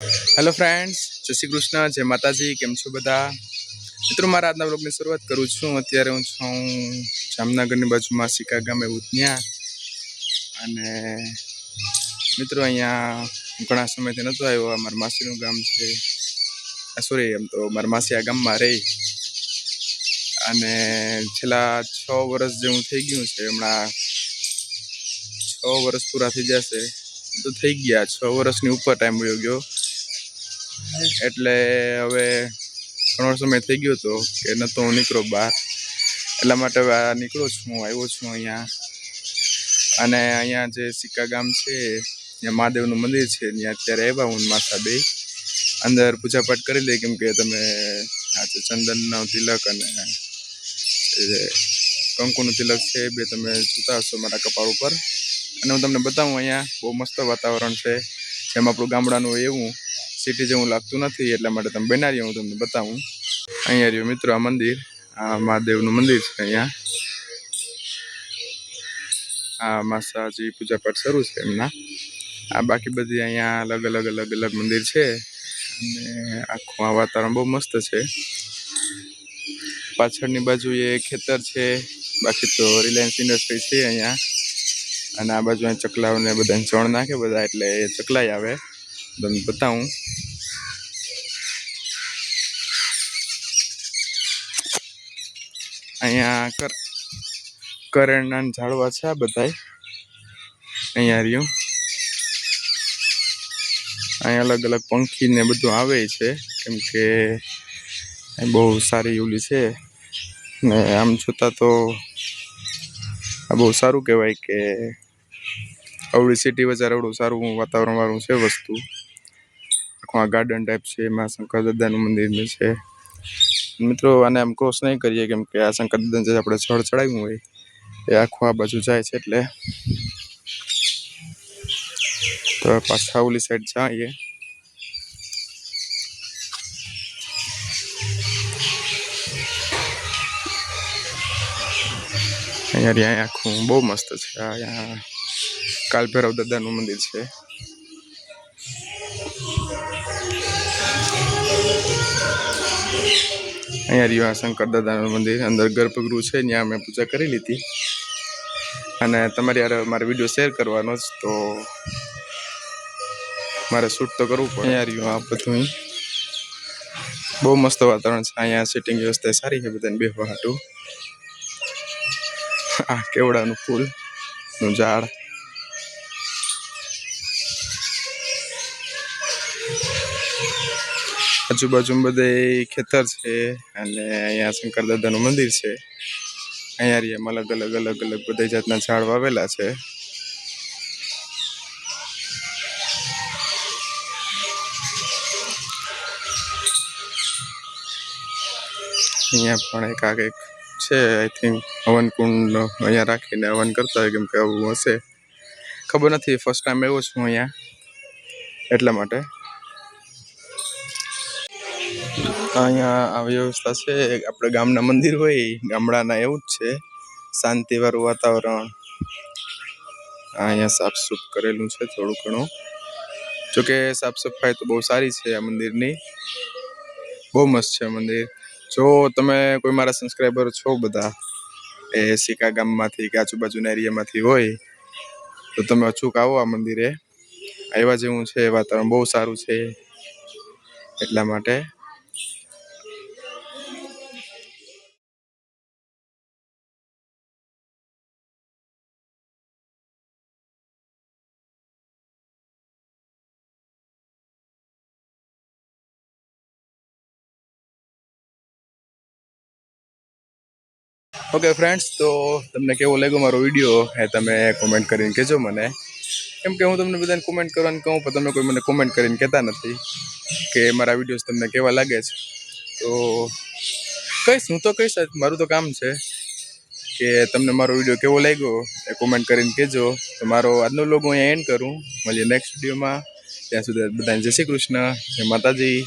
Hello friends જય શ્રી કૃષ્ણ, જય માતાજી, કેમ છો બધા? મિત્રો, મારા આજના બ્લોગની શરૂઆત કરું છું. અત્યારે હું છું જામનગરની બાજુમાં સિકા ગામે ત્યાં અને મિત્રો, અહીંયા ઘણા સમયથી નહોતો આવ્યો. આ મારા માસીનું ગામ છે. સોરી એમ તો મારા માસી આ ગામમાં રહી. અને છેલ્લા છ વર્ષ જેવું થઈ ગયું છે, હમણાં છ વર્ષ પૂરા થઈ જશે. તો થઈ ગયા. છ વર્ષની ઉપર ટાઈમ વયો ગયો. એટલે હવે ઘણો સમય થઈ ગયો હતો કે નહોતો હું નીકળો બહાર. એટલા માટે હવે આ નીકળો છું હું, આવ્યો છું અહીંયા. અને અહીંયા જે સિક્કા ગામ છે, ત્યાં મહાદેવનું મંદિર છે, ત્યાં અત્યારે આવ્યા હું માસા બે અંદર પૂજાપાઠ કરી લઈ કેમ કે તમે આ જે ચંદનનો તિલક અને કંકુનું તિલક છે, એ બે તમે જોતા હશો મારા કપાળ ઉપર. અને હું તમને બતાવું અહીંયા બહુ મસ્ત વાતાવરણ છે. જેમ આપણું ગામડાનું એવું સિટી જેવું લાગતું નથી એટલા માટે તમે બનાવી હું તમને બતાવું. અહીંયા રહ્યું મિત્રો આ મંદિર. આ મહાદેવનું મંદિર છે અહીંયા. આ માસાજી પૂજાપાઠ શરૂ છે એમના. આ બાકી બધી અહીંયા અલગ અલગ અલગ અલગ મંદિર છે. અને આખું આ વાતાવરણ બહુ મસ્ત છે. પાછળની બાજુ એ ખેતર છે. બાકી તો રિલાયન્સ ઇન્ડસ્ટ્રી છે અહીંયા. અને આ બાજુ અહીંયા ચકલાઓને બધા ચણ નાખે બધા એટલે ચકલાઈ આવે. તમને બતાવું અહીંયા કર કરેણના ઝાડવા છે આ બધાય અહીંયા રહ્યું અહીંયા અલગ અલગ પંખી ને બધું આવે છે કેમ કે બહુ સારી ઓલી છે ને આમ જોતાં તો આ બહુ સારું કહેવાય કે આવડી સિટી બજાર આવડું સારું વાતાવરણ વાળું છે વસ્તુ આખું આ ગાર્ડન ટાઈપ છે, એમાં શંકર દાદાનું મંદિર છે. મિત્રો, આને આમ ક્રોસ નહીં કરીએ, કેમ કે આ શંકર દાદાને જે આપણે જળ ચડાવ્યું હોય, એ આખું આ બાજુ જાય છે એટલે. તો પાછા ઓલી સાઈડ જઈએ. અહીંયા આખું બહુ મસ્ત છે. અહીંયા કાલભૈરવ દાદાનું મંદિર છે. અહીંયા રહ્યું આ શંકર દાદાનું મંદિર. અંદર ગર્ભગૃહ છે, ત્યાં મેં પૂજા કરી લીધી. અને તમારી યાર મારે વીડિયો શેર કરવાનો જ, તો મારે શૂટ તો કરવું પડે. અહીંયા રહ્યું આ બધું બહુ મસ્ત વાતાવરણ છે. અહીંયા સિટિંગ વ્યવસ્થા સારી છે બધાને, બેહવા હાટું. આ કેવડાનું ફૂલ, નું ઝાડ. આજુબાજુ બધે ખેતર છે અને અહીંયા શંકર દાદાનું મંદિર છે. અહીંયા રહ્યા અલગ અલગ અલગ અલગ બધા જાતના ઝાડ વાવેલા છે. અહીંયા પણ એક આ કંઈક છે આઈ થિંક હવન અહીંયા રાખીને હવન કરતા હોય કેમ કે આવું હશે. ખબર નથી ફર્સ્ટ ટાઈમ આવ્યો છું અહીંયા એટલા માટે. અહીંયા આવી વ્યવસ્થા છે. આપણે ગામના મંદિર હોય, ગામડાના એવું જ છે. શાંતિવાળું વાતાવરણ. અહીંયા સાફ સૂફ કરેલું છે થોડું ઘણું. જોકે સાફ સફાઈ તો બહુ સારી છે આ મંદિરની. બહુ મસ્ત છે મંદિર. જો તમે કોઈ મારા સબસ્ક્રાઈબર છો બધા, એ સિકા ગામમાંથી કે આજુબાજુના એરિયામાંથી હોય, તો તમે અચૂક આવો આ મંદિરે. આવ્યા જેવું છે, વાતાવરણ બહુ સારું છે એટલા માટે. ઓકે ફ્રેન્ડ્સ તો તમને કેવો લાગ્યો મારો વીડિયો એ તમે કોમેન્ટ કરીને કહેજો મને. કેમ કે હું તમને બધાને કોમેન્ટ કરવાનું કહું, પણ તમે કોઈ મને કોમેન્ટ કરીને કહેતા નથી કે મારા વિડીયોઝ તમને કેવા લાગે છે. તો કહીશ, હું તો કહીશ મારું તો કામ છે કે તમને મારો વીડિયો કેવો લાગ્યો એ કોમેન્ટ કરીને કહેજો. તો મારો આજનો લોગો અહીંયા એન્ડ કરું. મળીએ નેક્સ્ટ વિડીયોમાં ત્યાં સુધી બધાને જય શ્રી કૃષ્ણ, જય માતાજી.